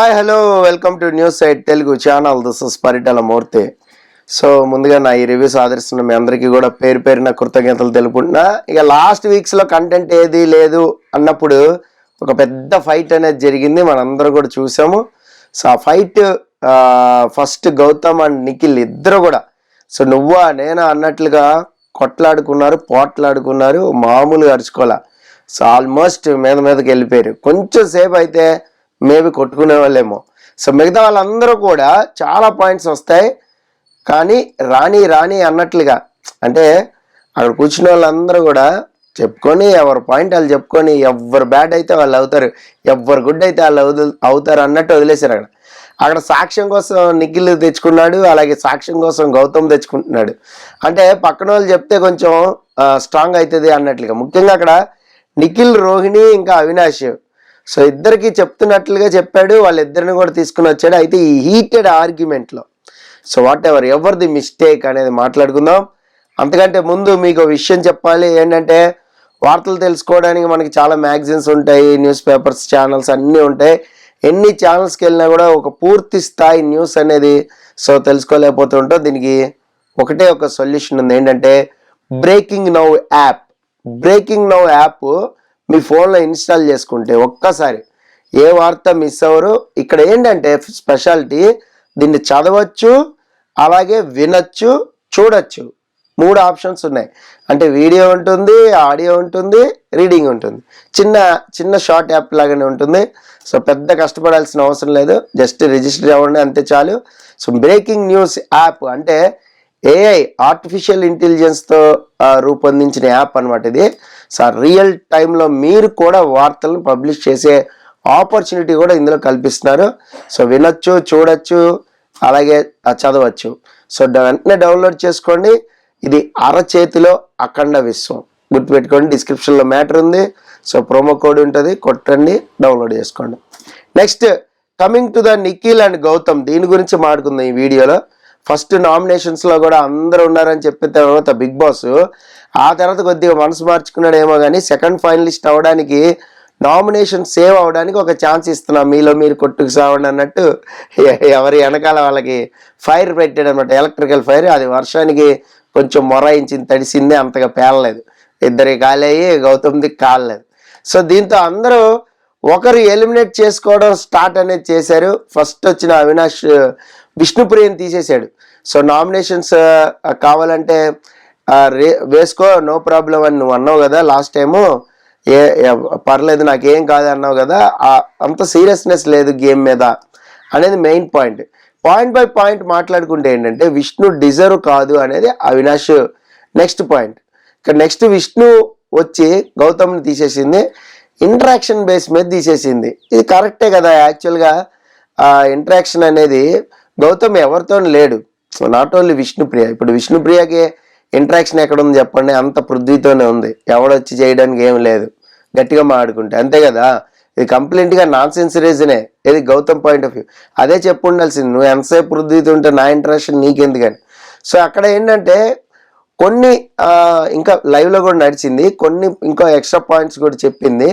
Hi hello welcome to news site Telugu channel this is Paritala Murthy so ముందుగా నా ఈ reviews ఆదరిస్తున్న మీ అందరికీ కూడా పేరు పేరున కృతజ్ఞతలు తెలుపుకుంటున్నా. ఇక లాస్ట్ వీక్స్లో కంటెంట్ ఏది లేదు అన్నప్పుడు ఒక పెద్ద ఫైట్ అనేది జరిగింది. మనందరూ కూడా చూసాము. సో ఆ fight first Gautham and Nikhil ఇద్దరు కూడా. సో నువ్వా నేనా అన్నట్లుగా కొట్లాడుకున్నారు పోట్లాడుకున్నారు మామూలుగా అరుచుకోలే సో ఆల్మోస్ట్ మీద మీదకి వెళ్ళిపోయారు. కొంచెం సేపు అయితే మేబీ కొట్టుకునే వాళ్ళేమో. సో మిగతా వాళ్ళందరూ కూడా చాలా పాయింట్స్ వస్తాయి. కానీ రాని రాని అన్నట్లుగా అంటే అక్కడ కూర్చున్న వాళ్ళందరూ కూడా చెప్పుకొని ఎవరి పాయింట్ వాళ్ళు చెప్పుకొని ఎవరు బ్యాడ్ అయితే వాళ్ళు అవుతారు ఎవరు గుడ్ అయితే వాళ్ళు అవుతారు అన్నట్టు వదిలేశారు అక్కడ. అక్కడ సాక్ష్యం కోసం నిఖిల్ తెచ్చుకున్నాడు అలాగే సాక్ష్యం కోసం గౌతమ్ తెచ్చుకుంటున్నాడు. అంటే పక్కన వాళ్ళు చెప్తే కొంచెం స్ట్రాంగ్ అవుతుంది అన్నట్లుగా. ముఖ్యంగా అక్కడ నిఖిల్ రోహిణి ఇంకా అవినాష్. సో ఇద్దరికి చెప్తున్నట్లుగా చెప్పాడు వాళ్ళిద్దరిని కూడా తీసుకుని వచ్చాడు. అయితే ఈ హీటెడ్ ఆర్గ్యుమెంట్లో సో వాట్ ఎవర్ ఎవరిది మిస్టేక్ అనేది మాట్లాడుకుందాం. అంతకంటే ముందు మీకు విషయం చెప్పాలి ఏంటంటే వార్తలు తెలుసుకోవడానికి మనకి చాలా మ్యాగజైన్స్ ఉంటాయి న్యూస్ పేపర్స్ ఛానల్స్ అన్నీ ఉంటాయి. ఎన్ని ఛానల్స్కి వెళ్ళినా కూడా ఒక పూర్తి స్థాయి న్యూస్ అనేది సో తెలుసుకోలేకపోతుంటాం దీనికి ఒకటే ఒక సొల్యూషన్ ఉంది ఏంటంటే breaking now app breaking now app మీ ఫోన్లో ఇన్స్టాల్ చేసుకుంటే ఒక్కసారి ఏ వార్త మిస్ అవ్వరు. ఇక్కడ ఏంటంటే స్పెషాలిటీ దీన్ని చదవచ్చు అలాగే వినొచ్చు చూడొచ్చు. మూడు ఆప్షన్స్ ఉన్నాయి. అంటే వీడియో ఉంటుంది ఆడియో ఉంటుంది రీడింగ్ ఉంటుంది. చిన్న చిన్న షార్ట్ యాప్ లాగానే ఉంటుంది. సో పెద్ద కష్టపడాల్సిన అవసరం లేదు. జస్ట్ రిజిస్టర్ అవ్వండి అంతే చాలు. సో బ్రేకింగ్ న్యూస్ యాప్ అంటే ఏఐ ఆర్టిఫిషియల్ ఇంటెలిజెన్స్తో రూపొందించిన యాప్ అన్నమాట ఇది. సార్ రియల్ టైంలో మీరు కూడా వార్తలను పబ్లిష్ చేసే ఆపర్చునిటీ కూడా ఇందులో కల్పిస్తున్నారు. సో వినొచ్చు చూడొచ్చు అలాగే చదవచ్చు. సో వెంటనే డౌన్లోడ్ చేసుకోండి. ఇది అరచేతిలో అఖండ విశ్వం. గుర్తుపెట్టుకోండి డిస్క్రిప్షన్లో మ్యాటర్ ఉంది. సో ప్రోమో కోడ్ ఉంటుంది కొట్టండి డౌన్లోడ్ చేసుకోండి. Next coming to the Nikhil and Gautham దీని గురించి మాట్లాడుకుందాం ఈ వీడియోలో ఫస్ట్ నామినేషన్స్లో కూడా అందరూ ఉన్నారని చెప్పిన తర్వాత బిగ్ బాస్ ఆ తర్వాత కొద్దిగా మనసు మార్చుకున్నాడేమో కానీ సెకండ్ ఫైనలిస్ట్ అవ్వడానికి నామినేషన్ సేవ్ అవడానికి ఒక ఛాన్స్ ఇస్తున్నాం. మీలో మీరు కొట్టుకు సావండి అన్నట్టు ఎవరి వెనకాల వాళ్ళకి ఫైర్ పెట్టాడు అనమాట ఎలక్ట్రికల్ ఫైర్ అది వర్షానికి కొంచెం మొరాయించింది తడిసింది అంతగా పేలలేదు. ఇద్దరికి కాలేయి గౌతమ్ది కాలేదు సో దీంతో అందరూ ఒకరు ఎలిమినేట్ చేసుకోవడం స్టార్ట్ అనేది చేశారు. ఫస్ట్ వచ్చిన అవినాష్ విష్ణుప్రియని తీసేశాడు. సో నామినేషన్స్ కావాలంటే రే వేసుకో నో ప్రాబ్లం అని నువ్వు అన్నావు కదా లాస్ట్ టైము ఏ పర్లేదు నాకేం కాదు అన్నావు కదా. అంత సీరియస్నెస్ లేదు గేమ్ మీద అనేది main point point by point మాట్లాడుకుంటే ఏంటంటే విష్ణు డిజర్వ్ కాదు అనేది అవినాష్ నెక్స్ట్ పాయింట్ ఇక్కడ నెక్స్ట్ విష్ణు వచ్చి గౌతమ్ని తీసేసింది ఇంటరాక్షన్ బేస్ మీద తీసేసింది. ఇది కరెక్టే కదా యాక్చువల్గా ఆ ఇంటరాక్షన్ అనేది గౌతమ్ ఎవరితో లేడు. నాట్ ఓన్లీ విష్ణుప్రియ ఇప్పుడు విష్ణుప్రియకి ఇంటరాక్షన్ ఎక్కడ ఉంది చెప్పండి? అంత పృథ్వీతోనే ఉంది. ఎవడొచ్చి చేయడానికి ఏం లేదు. గట్టిగా మాడుకుంటే అంతే కదా? ఇది కంప్లీట్గా నాన్ సెన్స్ రీజనే ఇది గౌతమ్ పాయింట్ ఆఫ్ వ్యూ అదే చెప్పు ఉండాల్సింది నువ్వు ఎంతసేపు పృథ్వీతో ఉంటే నా ఇంటరాక్షన్ నీకెందుకని. సో అక్కడ ఏంటంటే కొన్ని ఇంకా లైవ్లో కూడా నడిచింది. కొన్ని ఇంకా ఎక్స్ట్రా పాయింట్స్ కూడా చెప్పింది.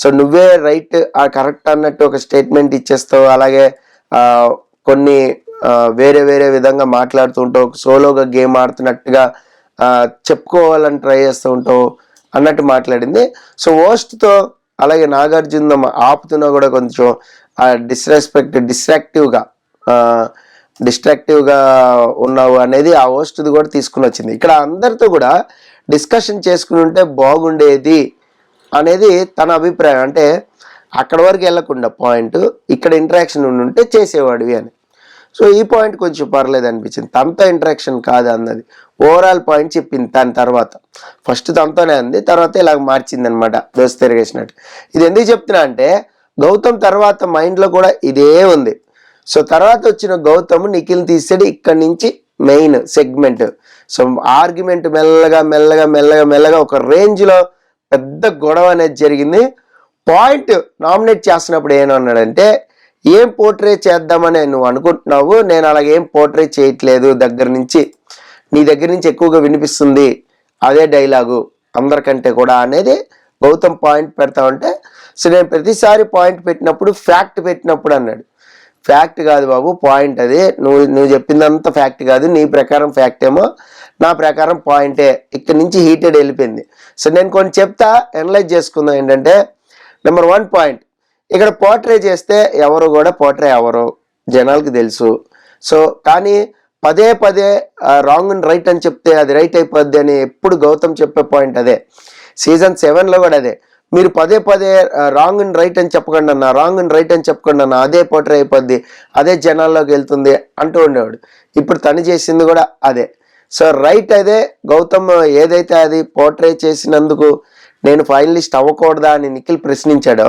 సో నువ్వే రైట్ ఆ కరెక్ట్ అన్నట్టు ఒక స్టేట్మెంట్ ఇచ్చేస్తావు. అలాగే కొన్ని వేరే వేరే విధంగా మాట్లాడుతూ ఉంటావు. సోలోగా గేమ్ ఆడుతున్నట్టుగా చెప్పుకోవాలని ట్రై చేస్తూ ఉంటావు అన్నట్టు మాట్లాడింది. సో ఓస్ట్తో అలాగే నాగార్జున ఆపుతున్నా కూడా కొంచెం డిస్రెస్పెక్ట్ డిస్ట్రాక్టివ్గా డిస్ట్రాక్టివ్గా ఉన్నావు అనేది ఆ హోస్ట్ది కూడా తీసుకుని వచ్చింది. ఇక్కడ అందరితో కూడా డిస్కషన్ చేసుకుని ఉంటే బాగుండేది అనేది తన అభిప్రాయం. అంటే అక్కడ వరకు వెళ్ళకుండా పాయింట్ ఇక్కడ ఇంటరాక్షన్ ఉంటే చేసేవాడివి అని. సో ఈ పాయింట్ కొంచెం పర్లేదు అనిపించింది. తనతో ఇంటరాక్షన్ కాదు అన్నది. ఓవరాల్ పాయింట్ చెప్పింది దాని తర్వాత. ఫస్ట్ తనతోనే అంది తర్వాత ఇలా మార్చింది అనమాట దోశ తిరిగేసినట్టు. ఇది ఎందుకు చెప్తున్నా అంటే గౌతమ్ తర్వాత మైండ్లో కూడా ఇదే ఉంది. సో తర్వాత వచ్చిన గౌతమ్ నిఖిల్ తీసాడు ఇక్కడి నుంచి మెయిన్ సెగ్మెంట్ సో ఆర్గ్యుమెంట్ మెల్లగా మెల్లగా మెల్లగా మెల్లగా ఒక రేంజ్లో పెద్ద గొడవ అనేది జరిగింది. పాయింట్ నామినేట్ చేస్తున్నప్పుడు ఏమన్నాడంటే ఏం పోర్ట్రే చేద్దామని నువ్వు అనుకుంటున్నావు? నేను అలాగే ఏం పోర్ట్రే చేయట్లేదు దగ్గర నుంచి. నీ దగ్గర నుంచి ఎక్కువగా వినిపిస్తుంది అదే డైలాగు అందరికంటే కూడా అనేది గౌతమ్ పాయింట్ పెడతా ఉంటే సో నేను ప్రతిసారి పాయింట్ పెట్టినప్పుడు ఫ్యాక్ట్ పెట్టినప్పుడు అన్నాడు. ఫ్యాక్ట్ కాదు బాబు పాయింట్ అది. నువ్వు నువ్వు చెప్పిందంత ఫ్యాక్ట్ కాదు నీ ప్రకారం ఫ్యాక్ట్ ఏమో నా ప్రకారం పాయింటే. ఇక్కడ నుంచి హీటెడ్ వెళ్ళిపోయింది. సో నేను కొన్ని చెప్తా అనలైజ్ చేసుకుందాం ఏంటంటే నెంబర్ వన్ పాయింట్ ఇక్కడ పోర్ట్రే చేస్తే ఎవరు కూడా పోర్ట్రే ఎవరు జనాలకి తెలుసు. సో కానీ పదే పదే రాంగ్ అండ్ రైట్ అని చెప్తే అది రైట్ అయిపోద్ది అని ఎప్పుడు గౌతమ్ చెప్పే పాయింట్ అదే. సీజన్ సెవెన్లో కూడా అదే. మీరు పదే పదే రాంగ్ అండ్ రైట్ అని చెప్పకండి అన్న రాంగ్ అండ్ రైట్ అని చెప్పకండి అన్న అదే పోట్రే అయిపోద్ది అదే జనాల్లోకి వెళ్తుంది అంటూ ఉండేవాడు. ఇప్పుడు తను చేసింది కూడా అదే. సో రైట్ అదే గౌతమ్ ఏదైతే అది పోర్ట్రే చేసినందుకు నేను ఫైనలిస్ట్ అవ్వకూడదా అని నిఖిల్ ప్రశ్నించాడో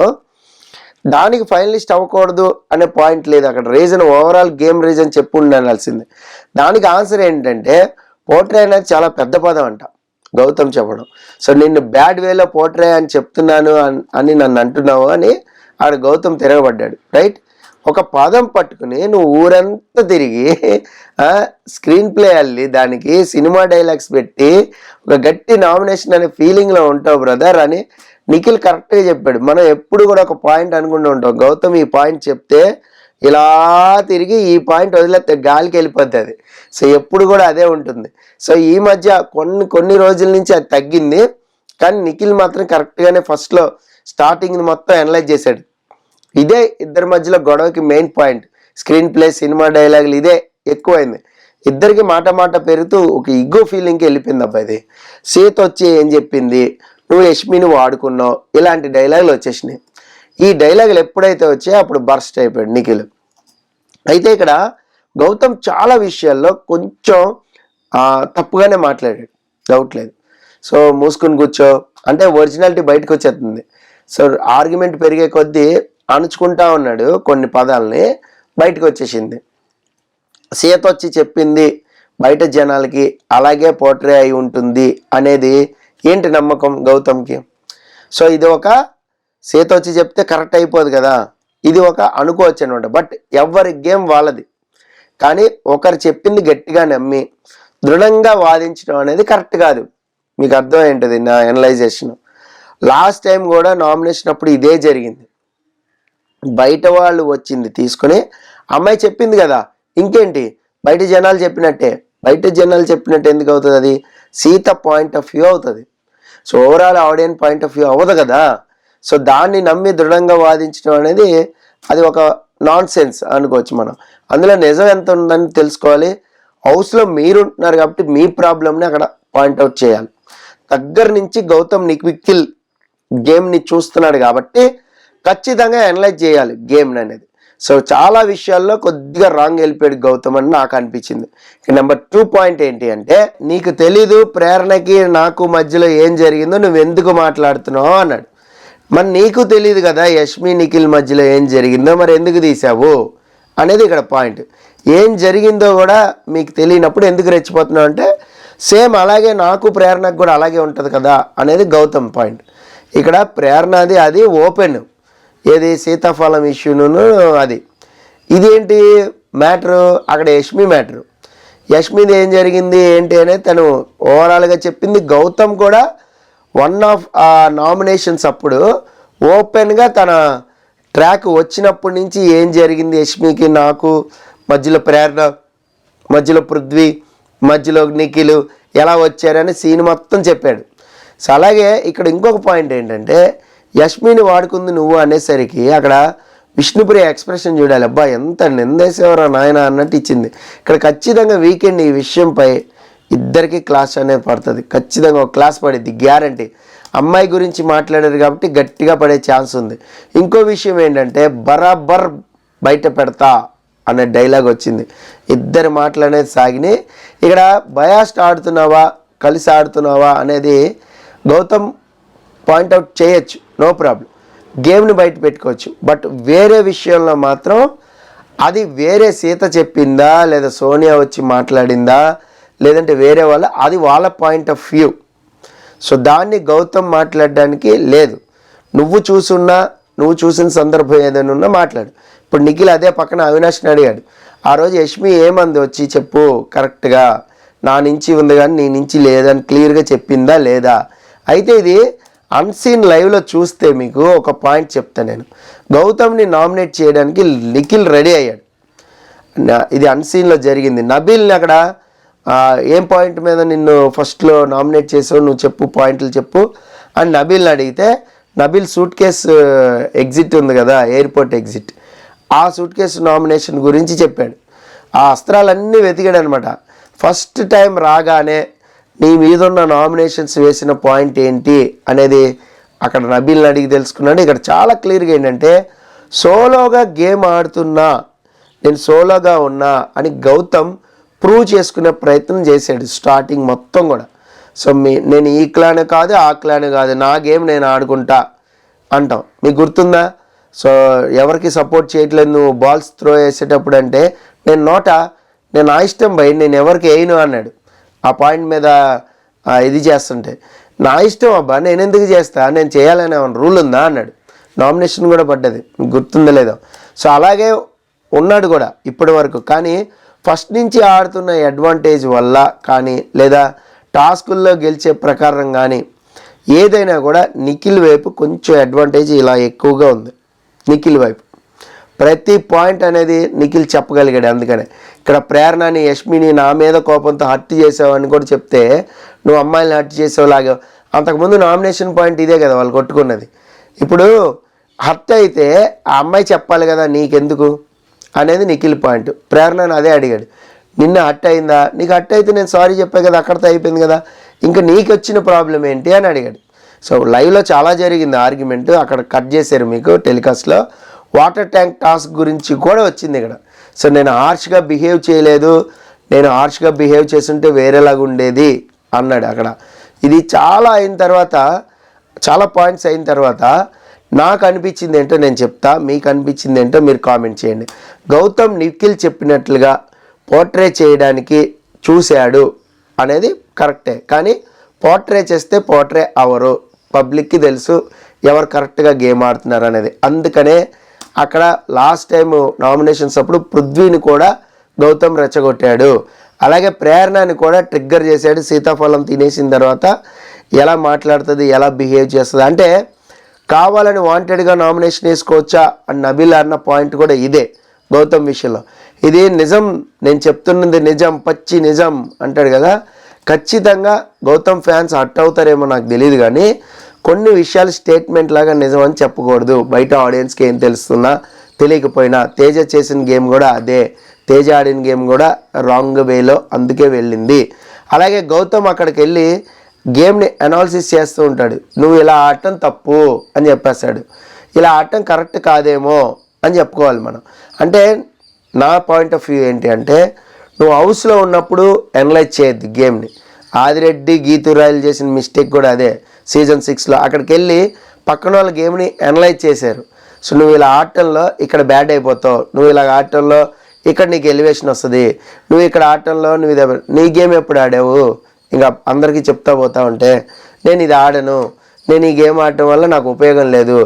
దానికి ఫైనలిస్ట్ అవ్వకూడదు అనే పాయింట్ లేదు అక్కడ. రీజన్ ఓవరాల్ గేమ్ రీజన్ చెప్పు ఉండాల్సిందే దానికి ఆన్సర్ ఏంటంటే పోట్రే అనేది చాలా పెద్ద పదం అంట. గౌతమ్ చెప్పడం. సో నిన్ను బ్యాడ్ వేలో పోట్రే అని చెప్తున్నాను అని నన్ను అంటున్నావు అని ఆడ గౌతమ్ తిరగబడ్డాడు. రైట్ ఒక పదం పట్టుకుని నువ్వు ఊరంతా తిరిగి స్క్రీన్ ప్లే అల్లి దానికి సినిమా డైలాగ్స్ పెట్టి ఒక గట్టి నామినేషన్ అనే ఫీలింగ్లో ఉంటావు బ్రదర్ అని నిఖిల్ కరెక్ట్గా చెప్పాడు. మనం ఎప్పుడు కూడా ఒక పాయింట్ అనుకుంటూ ఉంటాం. గౌతమ్ ఈ పాయింట్ చెప్తే ఇలా తిరిగి ఈ పాయింట్ వదిలేస్తే గాలికి వెళ్ళిపోతుంది సో ఎప్పుడు కూడా అదే ఉంటుంది. సో ఈ మధ్య కొన్ని కొన్ని రోజుల నుంచి అది తగ్గింది. కానీ నిఖిల్ మాత్రం కరెక్ట్గానే ఫస్ట్లో స్టార్టింగ్ మొత్తం అనలైజ్ చేశాడు. ఇదే ఇద్దరి మధ్యలో గొడవకి main point. Screenplay cinema డైలాగులు ఇదే ఎక్కువైంది. ఇద్దరికి మాట మాట పెరుగుతూ ఒక ఇగో ఫీలింగ్కి వెళ్ళిపోయింది అబ్బాయి ఇది సీత వచ్చి ఏం చెప్పింది? నువ్వు యష్మిని వాడుకున్నావు. ఇలాంటి డైలాగులు వచ్చేసినాయి. ఈ డైలాగులు ఎప్పుడైతే వచ్చాయో అప్పుడు బర్స్ట్ అయిపోయాడు నిఖిల్. అయితే ఇక్కడ గౌతమ్ చాలా విషయాల్లో కొంచెం తప్పుగానే మాట్లాడాడు. డౌట్ లేదు. సో మూసుకుని కూర్చో. అంటే ఒరిజినాలిటీ బయటకు వచ్చేస్తుంది. సో ఆర్గ్యుమెంట్ పెరిగే కొద్దీ అణుచుకుంటా ఉన్నాడు కొన్ని పదాలని బయటకు వచ్చేసింది. సీత వచ్చి చెప్పింది బయట జనాలకి అలాగే పోర్ట్రే అయి ఉంటుంది అనేది ఏంటి నమ్మకం గౌతమ్కి? సో ఇది ఒక సీత వచ్చి చెప్తే కరెక్ట్ అయిపోదు కదా. ఇది ఒక అనుకోవచ్చు అనమాట బట్ ఎవరి గేమ్ వాళ్ళది. కానీ ఒకరు చెప్పింది గట్టిగా నమ్మి దృఢంగా వాదించడం అనేది కరెక్ట్ కాదు. మీకు అర్థం ఏంటది నా ఎనలైజేషన్ లాస్ట్ టైం కూడా నామినేషన్ అప్పుడు ఇదే జరిగింది. బయట వాళ్ళు వచ్చింది తీసుకుని అమ్మాయి చెప్పింది కదా. ఇంకేంటి? బయట జనాలు చెప్పినట్టే. బయట జనాలు చెప్పినట్టు ఎందుకు అవుతుంది అది? సీత పాయింట్ ఆఫ్ వ్యూ అవుతుంది. So overall audience point of view అవ్వదు కదా. సో దాన్ని నమ్మి దృఢంగా వాదించడం అనేది అది ఒక నాన్ సెన్స్ అనుకోవచ్చు మనం. అందులో నిజం ఎంత ఉందని తెలుసుకోవాలి. హౌస్లో మీరు ఉంటున్నారు కాబట్టి మీ ప్రాబ్లమ్ని అక్కడ పాయింట్అవుట్ చేయాలి. దగ్గర నుంచి గౌతమ్ నిక్విక్కిల్ గేమ్ని చూస్తున్నాడు కాబట్టి ఖచ్చితంగా అనలైజ్ చేయాలి గేమ్ అనేది. సో చాలా విషయాల్లో కొద్దిగా రాంగ్ వెళ్ళిపోయాడు గౌతమ్ అని నాకు అనిపించింది. నెంబర్ టూ పాయింట్ ఏంటి అంటే నీకు తెలీదు ప్రేరణకి నాకు మధ్యలో ఏం జరిగిందో నువ్వు ఎందుకు మాట్లాడుతున్నావు అన్నాడు. మరి నీకు తెలియదు కదా యష్మి నిఖిల్ మధ్యలో ఏం జరిగిందో మరి ఎందుకు తీసావు అనేది ఇక్కడ పాయింట్ ఏం జరిగిందో కూడా మీకు తెలియనప్పుడు ఎందుకు రెచ్చిపోతున్నావు అంటే సేమ్ అలాగే నాకు ప్రేరణకు కూడా అలాగే ఉంటుంది కదా అనేది గౌతమ్ పాయింట్ ఇక్కడ ప్రేరణ అది అది ఓపెన్ ఏది సీతాఫలం ఇష్యూను అది. ఇదేంటి మ్యాటరు? అక్కడ యష్మి మ్యాటరు. యష్మిది ఏం జరిగింది ఏంటి అనేది తను ఓవరాల్గా చెప్పింది. గౌతమ్ కూడా వన్ ఆఫ్ ఆ నామినేషన్స్ అప్పుడు ఓపెన్గా తన ట్రాక్ వచ్చినప్పటి నుంచి ఏం జరిగింది యష్మికి నాకు మధ్యలో ప్రేరణ మధ్యలో పృథ్వీ మధ్యలో నిఖిల్ ఎలా వచ్చారని సీన్ మొత్తం చెప్పాడు. సో అలాగే ఇక్కడ ఇంకొక పాయింట్ ఏంటంటే యష్మిని వాడుకుంది నువ్వు అనేసరికి అక్కడ విష్ణుప్రియ ఎక్స్ప్రెషన్ చూడాలి. అబ్బా ఎంత నిందేసేవరా నాయన అన్నట్టు ఇచ్చింది. ఇక్కడ ఖచ్చితంగా వీకెండ్ ఈ విషయంపై ఇద్దరికి క్లాస్ అనేది పడుతుంది. ఖచ్చితంగా ఒక క్లాస్ పడిద్ది గ్యారంటీ. అమ్మాయి గురించి మాట్లాడారు కాబట్టి గట్టిగా పడే ఛాన్స్ ఉంది. ఇంకో విషయం ఏంటంటే బరాబర్ బయట పెడతా అనే డైలాగ్ వచ్చింది. ఇద్దరి మాటలు అనేది సాగినాయి. ఇక్కడ బయాస్ట్ ఆడుతున్నావా కలిసి ఆడుతున్నావా అనేది గౌతమ్ పాయింట్అవుట్ చేయొచ్చు. No problem. గేమ్ని బయట పెట్టుకోవచ్చు. బట్ వేరే విషయంలో మాత్రం అది వేరే సీత చెప్పిందా లేదా సోనియా వచ్చి మాట్లాడిందా లేదంటే వేరే వాళ్ళ అది వాళ్ళ పాయింట్ ఆఫ్ వ్యూ సో దాన్ని గౌతమ్ మాట్లాడడానికి లేదు. నువ్వు చూసున్నా నువ్వు చూసిన సందర్భం ఏదైనా ఉన్నా మాట్లాడు. ఇప్పుడు నిఖిల్ అదే పక్కన అవినాష్ని అడిగాడు. ఆ రోజు యష్మి ఏమంది వచ్చి చెప్పు కరెక్ట్గా నా నుంచి ఉంది కానీ నీ నుంచి లేదని క్లియర్గా చెప్పిందా లేదా? అయితే ఇది అన్సీన్ లైవ్లో చూస్తే మీకు ఒక పాయింట్ చెప్తా నేను. గౌతమ్ని నామినేట్ చేయడానికి నిఖిల్ రెడీ అయ్యాడు. ఇది అన్సీన్లో జరిగింది. నబీల్ని అక్కడ ఏం పాయింట్ మీద నిన్ను ఫస్ట్లో నామినేట్ చేసావు? నువ్వు చెప్పు పాయింట్లు చెప్పు అని నబీల్ని అడిగితే నబీల్ సూట్ కేస్ ఎగ్జిట్ ఉంది కదా ఎయిర్పోర్ట్ ఎగ్జిట్ ఆ సూట్ కేసు నామినేషన్ గురించి చెప్పాడు. ఆ అస్త్రాలన్నీ వెతికాడు అనమాట ఫస్ట్ టైం రాగానే నీ మీదున్న నామినేషన్స్ వేసిన పాయింట్ ఏంటి అనేది అక్కడ నబీల్ని అడిగి తెలుసుకున్నాడు. ఇక్కడ చాలా క్లియర్గా ఏంటంటే సోలోగా గేమ్ ఆడుతున్నా నేను సోలోగా ఉన్నా అని గౌతమ్ ప్రూవ్ చేసుకునే ప్రయత్నం చేశాడు స్టార్టింగ్ మొత్తం కూడా. సో మీ నేను ఈ క్లాన్ కాదు ఆ క్లాన్ కాదు నా గేమ్ నేను ఆడుకుంటా అంటాం. మీకు గుర్తుందా? సో ఎవరికి సపోర్ట్ చేయట్లేదు నువ్వు బాల్స్ త్రో వేసేటప్పుడు అంటే నేను నోట నేను ఆ ఇష్టం భయ్ నేను ఎవరికి వేయను అన్నాడు. ఆ పాయింట్ మీద ఇది చేస్తుంటే నా ఇష్టం అబ్బా నేను ఎందుకు చేస్తా? నేను చేయాలనే రూల్ ఉందా? అన్నాడు. నామినేషన్ కూడా పడ్డది. గుర్తుందో లేదో. సో అలాగే ఉన్నాడు కూడా ఇప్పటి వరకు కానీ ఫస్ట్ నుంచి ఆడుతున్న అడ్వాంటేజ్ వల్ల కానీ లేదా టాస్కుల్లో గెలిచే ప్రకారం కానీ ఏదైనా కూడా నిఖిల్ వైపు కొంచెం అడ్వాంటేజ్ ఇలా ఎక్కువగా ఉంది. నిఖిల్ వైపు. ప్రతి పాయింట్ అనేది నిఖిల్ చెప్పగలిగాడు. అందుకనే ఇక్కడ ప్రేరణని యష్మిని నా మీద కోపంతో హర్ట్ చేసావని కూడా చెప్తే నువ్వు అమ్మాయిని హర్ట్ చేసేలాగా అంతకుముందు నామినేషన్ పాయింట్ ఇదే కదా వాళ్ళు కొట్టుకున్నది. ఇప్పుడు హర్ట్ అయితే ఆ అమ్మాయి చెప్పాలి కదా నీకెందుకు అనేది నిఖిల్ పాయింట్. ప్రేరణను అదే అడిగాడు. నిన్న హట్ అయిందా? నీకు హట్ అయితే నేను సారీ చెప్పా కదా అక్కడితో అయిపోయింది కదా. ఇంకా నీకు వచ్చిన ప్రాబ్లం ఏంటి అని అడిగాడు. సో లైవ్లో చాలా జరిగింది ఆర్గ్యుమెంట్. అక్కడ కట్ చేశారు మీకు టెలికాస్ట్లో. వాటర్ ట్యాంక్ టాస్క్ గురించి కూడా వచ్చింది ఇక్కడ. సో నేను హార్ష్గా బిహేవ్ చేయలేదు. నేను హార్ష్గా బిహేవ్ చేస్తుంటే వేరేలాగా ఉండేది అన్నాడు అక్కడ. ఇది చాలా అయిన తర్వాత చాలా పాయింట్స్ అయిన తర్వాత నాకు అనిపించింది ఏంటో నేను చెప్తా. మీకు అనిపించింది ఏంటో మీరు కామెంట్ చేయండి. గౌతమ్ నిఖిల్ చెప్పినట్లుగా పోర్ట్రే చేయడానికి చూశాడు అనేది కరెక్టే. కానీ పోర్ట్రే చేస్తే పోర్ట్రే అవరు. పబ్లిక్కి తెలుసు ఎవరు కరెక్ట్గా గేమ్ ఆడుతున్నారు అనేది. అందుకనే అక్కడ లాస్ట్ టైం నామినేషన్స్ అప్పుడు పృథ్వీని కూడా గౌతమ్ రెచ్చగొట్టాడు. అలాగే ప్రేరణని కూడా ట్రిగ్గర్ చేశాడు. సీతాఫలం తినేసిన తర్వాత ఎలా మాట్లాడుతుంది ఎలా బిహేవ్ చేస్తుంది అంటే కావాలని వాంటెడ్గా నామినేషన్ వేసుకోవచ్చా అని నబీల్ అన్న పాయింట్ కూడా ఇదే గౌతమ్ విషయంలో. ఇది నిజం నేను చెప్తున్నది నిజం పచ్చి నిజం అంటాడు కదా. ఖచ్చితంగా గౌతమ్ ఫ్యాన్స్ హట్ అవుతారేమో నాకు తెలియదు కానీ కొన్ని విషయాలు స్టేట్మెంట్ లాగా నిజం అని చెప్పకూడదు. బయట ఆడియన్స్కి ఏం తెలుస్తున్నా తెలియకపోయినా తేజ చేసిన గేమ్ కూడా అదే. తేజ ఆడిన గేమ్ కూడా రాంగ్ వేలో అందుకే వెళ్ళింది. అలాగే గౌతమ్ అక్కడికి వెళ్ళి గేమ్ని అనాలిసిస్ చేస్తూ ఉంటాడు. నువ్వు ఇలా ఆడటం తప్పు అని చెప్పేస్తాడు. ఇలా ఆడటం కరెక్ట్ కాదేమో అని చెప్పుకోవాలి మనం. అంటే నా పాయింట్ ఆఫ్ వ్యూ ఏంటి అంటే నువ్వు హౌస్లో ఉన్నప్పుడు అనలైజ్ చేయొద్దు గేమ్ని ఆదిరెడ్డి గీతురాయలు చేసిన మిస్టేక్ కూడా అదే. సీజన్ సిక్స్లో అక్కడికి వెళ్ళి పక్కన వాళ్ళ గేమ్ని అనలైజ్ చేశారు. సో నువ్వు ఇలా ఆడటంలో ఇక్కడ బ్యాడ్ అయిపోతావు. నువ్వు ఇలా ఆడటంలో ఇక్కడ నీకు ఎలివేషన్ వస్తుంది. నువ్వు ఇక్కడ ఆడటంలో నువ్వు ఇది నీ గేమ్ ఎప్పుడు ఆడావు? ఇంకా అందరికీ చెప్తా పోతా ఉంటే నేను ఇది ఆడను. నేను ఈ గేమ్ ఆడటం వల్ల నాకు ఉపయోగం లేదు.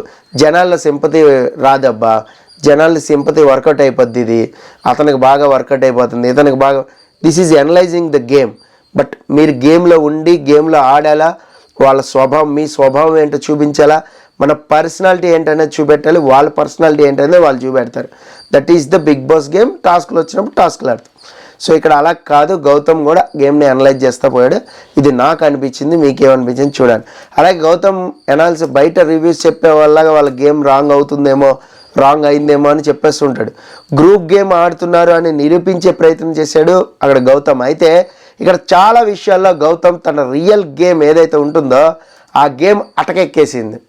జనాల్లో సింపతి రాదబ్బా. జనాల సింపతి వర్కౌట్ అయిపోద్ది ఇది. అతనికి బాగా వర్కౌట్ అయిపోతుంది. ఇతనికి బాగా this is analysing the game. But మీరు గేమ్లో ఉండి గేమ్లో ఆడాలా? వాళ్ళ స్వభావం మీ స్వభావం ఏంటో చూపించాలా మన పర్సనాలిటీ ఏంటనేది చూపెట్టాలి. వాళ్ళ పర్సనాలిటీ ఏంటనేది వాళ్ళు చూపెడతారు. That is the Bigg Boss game టాస్క్లు వచ్చినప్పుడు టాస్క్లు ఆడతాం. సో ఇక్కడ అలా కాదు. గౌతమ్ కూడా గేమ్ని అనలైజ్ చేస్తా పోయాడు. ఇది నాకు అనిపించింది మీకేమనిపించింది చూడండి అలాగే గౌతమ్ ఎనాలిసిస్ బయట రివ్యూస్ చెప్పే వల్ల వాళ్ళ గేమ్ రాంగ్ అవుతుందేమో రాంగ్ అయిందేమో అని చెప్పేస్తుంటాడు. గ్రూప్ గేమ్ ఆడుతున్నారు అని నిరూపించే ప్రయత్నం చేశాడు అక్కడ గౌతమ్. అయితే ఇక్కడ చాలా విషయాల్లో గౌతమ్ తన రియల్ గేమ్ ఏదైతే ఉంటుందో ఆ గేమ్ అటకెక్కేసింది.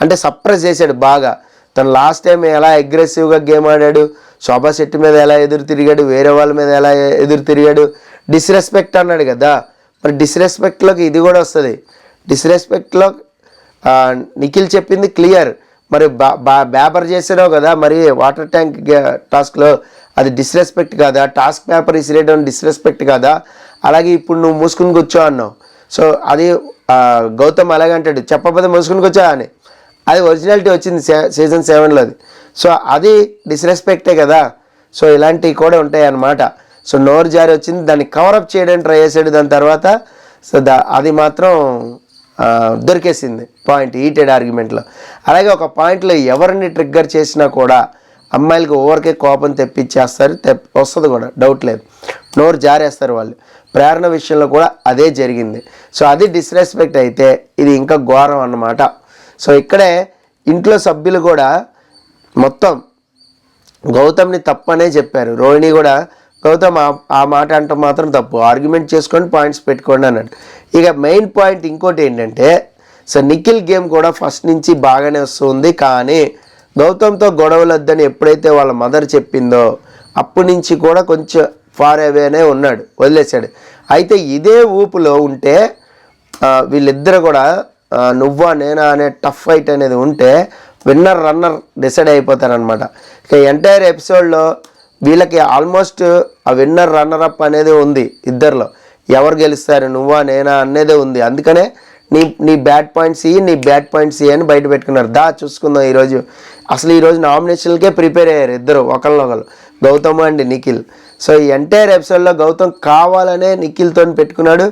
అంటే సప్రెస్ చేశాడు బాగా. తను లాస్ట్ టైం ఎలా అగ్రెసివ్గా గేమ్ ఆడాడు శోభా శెట్టి మీద ఎలా ఎదురు తిరిగాడు వేరే వాళ్ళ మీద ఎలా ఎదురు తిరిగాడు డిస్రెస్పెక్ట్ అన్నాడు కదా. మరి డిస్రెస్పెక్ట్లోకి ఇది కూడా వస్తుంది. డిస్రెస్పెక్ట్లో నిఖిల్ చెప్పింది క్లియర్ మరి బా బా- బ్యాపర్ చేసావు కదా మరి వాటర్ ట్యాంక్ టాస్క్లో అది డిస్రెస్పెక్ట్ కాదా? టాస్క్ పేపర్ ఇసిరేయడం డిస్రెస్పెక్ట్ కాదా? అలాగే ఇప్పుడు నువ్వు మూసుకుని కూర్చో అన్నావు. సో అది గౌతమ్ అలాగే అంటాడు చెప్పకపోతే మూసుకుని కూర్చో అని. అది ఒరిజినాలిటీ వచ్చింది సీజన్ సెవెన్లో అది. సో అది డిస్రెస్పెక్టే కదా. సో ఇలాంటివి కూడా ఉంటాయి అన్నమాట సో నోరు జారి వచ్చింది దాన్ని కవరప్ చేయడానికి ట్రై చేసాడు దాని తర్వాత సో దా అది మాత్రం దొరికేసింది పాయింట్ హీటెడ్ ఆర్గ్యుమెంట్లో. అలాగే ఒక పాయింట్లో ఎవరిని ట్రిగ్గర్ చేసినా కూడా అమ్మాయిలకి ఓవర్కే కోపం తెప్పించేస్తారు తెప్ వస్తుంది కూడా డౌట్ లేదు. నోరు జారేస్తారు వాళ్ళు. ప్రేరణ విషయంలో కూడా అదే జరిగింది. సో అది డిస్రెస్పెక్ట్ అయితే ఇది ఇంకా ఘోరం అన్నమాట. సో ఇక్కడే ఇంట్లో సభ్యులు కూడా మొత్తం గౌతమ్ని తప్పనే చెప్పారు. రోహిణి కూడా గౌతమ్ ఆ- ఆ మాట అంటే మాత్రం తప్పు. ఆర్గ్యుమెంట్ చేసుకొని పాయింట్స్ పెట్టుకోండి అన్నాడు ఇక మెయిన్ పాయింట్ ఇంకోటి ఏంటంటే సో నిఖిల్ గేమ్ కూడా ఫస్ట్ నుంచి బాగానే వస్తుంది కానీ గౌతమ్తో గొడవలు వద్దని ఎప్పుడైతే వాళ్ళ మదర్ చెప్పిందో అప్పటి నుంచి కూడా కొంచెం ఫార్ అవేనే ఉన్నాడు వదిలేశాడు. అయితే ఇదే ఊపులో ఉంటే వీళ్ళిద్దరు కూడా నువ్వా నేనా అనే టఫ్ ఫైట్ అనేది ఉంటే విన్నర్ రన్నర్ డిసైడ్ అయిపోతారనమాట ఇక ఎంటైర్ ఎపిసోడ్లో వీళ్ళకి ఆల్మోస్ట్ ఆ విన్నర్ రన్నర్ అప్ అనేది ఉంది ఇద్దరిలో. ఎవరు గెలుస్తారు నువ్వా నేనా అనేదే ఉంది. అందుకనే నీ నీ బ్యాడ్ పాయింట్స్ ఇవి నీ బ్యాడ్ పాయింట్స్ ఇవి అని బయట పెట్టుకున్నారు. దా చూసుకుందాం ఈరోజు. అసలు ఈరోజు నామినేషన్లకే ప్రిపేర్ అయ్యారు ఇద్దరు ఒకళ్ళొకళ్ళు గౌతమ్ అండ్ నిఖిల్. సో ఈ ఎంటైర్ ఎపిసోడ్లో గౌతమ్ కావాలనే నిఖిల్తో పెట్టుకున్నాడు.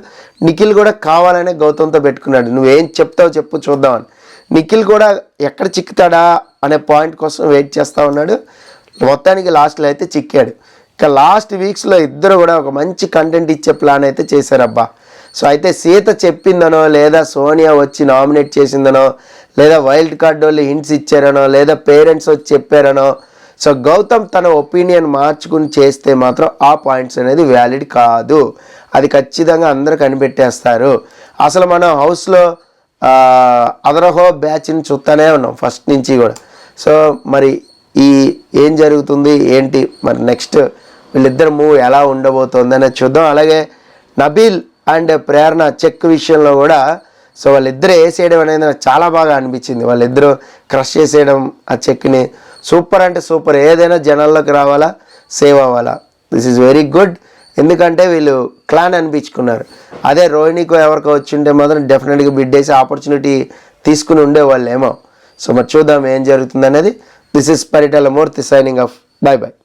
నిఖిల్ కూడా కావాలనే గౌతమ్తో పెట్టుకున్నాడు. నువ్వేం చెప్తావు చెప్పు చూద్దామని నిఖిల్ కూడా ఎక్కడ చిక్కుతాడా అనే పాయింట్ కోసం వెయిట్ చేస్తూ ఉన్నాడు. మొత్తానికి లాస్ట్లో అయితే చిక్కాడు. ఇక లాస్ట్ వీక్స్లో ఇద్దరు కూడా ఒక మంచి కంటెంట్ ఇచ్చే ప్లాన్ అయితే చేశారబ్బా. సో అయితే సీత చెప్పిందనో లేదా సోనియా వచ్చి నామినేట్ చేసిందనో లేదా వైల్డ్ కార్డ్ వాళ్ళు హింట్స్ ఇచ్చారనో లేదా పేరెంట్స్ వచ్చి చెప్పారనో సో గౌతమ్ తన ఒపీనియన్ మార్చుకుని చేస్తే మాత్రం ఆ పాయింట్స్ అనేది వ్యాలిడ్ కాదు. అది ఖచ్చితంగా అందరూ కనిపెట్టేస్తారు. అసలు మనం హౌస్లో అదరహో బ్యాచ్ని చూస్తూనే ఉన్నాం ఫస్ట్ నుంచి కూడా. సో మరి ఈ ఏం జరుగుతుంది ఏంటి మరి నెక్స్ట్ వీళ్ళిద్దరు మూవ్ ఎలా ఉండబోతోంది అనేది చూద్దాం. అలాగే నబీల్ అండ్ ప్రేరణ చెక్ విషయంలో కూడా సో వాళ్ళిద్దరు వేసేయడం అనేది నాకు చాలా బాగా అనిపించింది. వాళ్ళిద్దరూ క్రష్ చేసేయడం ఆ చెక్ని సూపర్ అంటే సూపర్. ఏదైనా జనాల్లోకి రావాలా సేవ్ అవ్వాలా. దిస్ ఈజ్ వెరీ గుడ్ ఎందుకంటే వీళ్ళు క్లాన్ అనిపించుకున్నారు. అదే రోహిణికో ఎవరికో వచ్చి ఉంటే మాత్రం డెఫినెట్గా బిడ్డేసి ఆపర్చునిటీ తీసుకుని ఉండేవాళ్ళు ఏమో సో మరి చూద్దాం ఏం జరుగుతుంది అనేది this is Paritala Murthy signing off bye bye